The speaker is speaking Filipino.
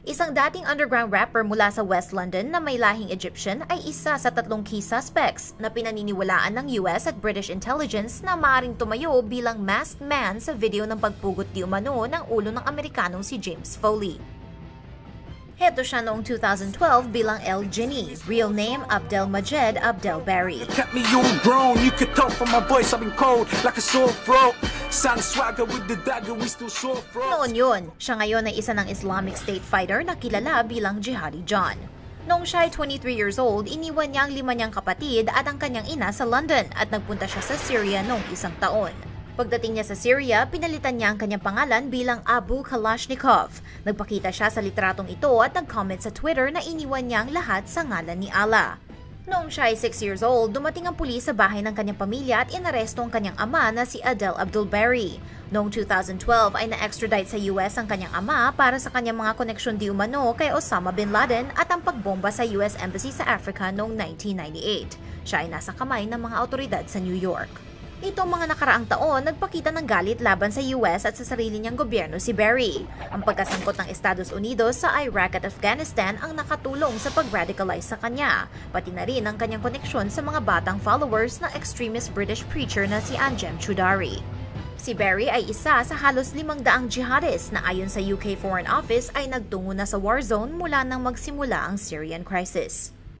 Isang dating underground rapper mula sa West London na may lahing Egyptian ay isa sa tatlong key suspects na pinaniniwalaan ng US at British intelligence na maaaring tumayo bilang masked man sa video ng pagpugot di umano ng ulo ng Amerikanong si James Foley. Heto siya noong 2012 bilang El Jinny, real name Abdel Majed Abdel Barry. Kept me all grown, you could tell from my voice I've been cold like a sore throat. Sound swagger with the dagger, we still sore throats. Noon yun, siya ngayon ay isa ng Islamic State fighter na kilala bilang Jihadi John. Noong siya ay 23 years old, iniwan niya ang lima niyang kapatid at ang kanyang ina sa London at nagpunta siya sa Syria noong isang taon. Pagdating niya sa Syria, pinalitan niya ang kanyang pangalan bilang Abu Kalashnikov. Nagpakita siya sa litratong ito at nag-comment sa Twitter na iniwan niya ang lahat sa ngalan ni Allah. Noong siya ay 6 years old, dumating ang pulis sa bahay ng kanyang pamilya at inaresto ang kanyang ama na si Adel Abdulbari. Noong 2012 ay na-extradite sa US ang kanyang ama para sa kanyang mga koneksyon di umano kay Osama Bin Laden at ang pagbomba sa US Embassy sa Africa noong 1998. Siya ay nasa kamay ng mga autoridad sa New York. Itong mga nakaraang taon, nagpakita ng galit laban sa US at sa sarili niyang gobyerno si Barry. Ang pagkasangkot ng Estados Unidos sa Iraq at Afghanistan ang nakatulong sa pag-radicalize sa kanya, pati na rin ang kanyang koneksyon sa mga batang followers ng extremist British preacher na si Anjem Choudary. Si Barry ay isa sa halos limang daang jihadist na ayon sa UK Foreign Office ay nagtungo na sa war zone mula nang magsimula ang Syrian crisis.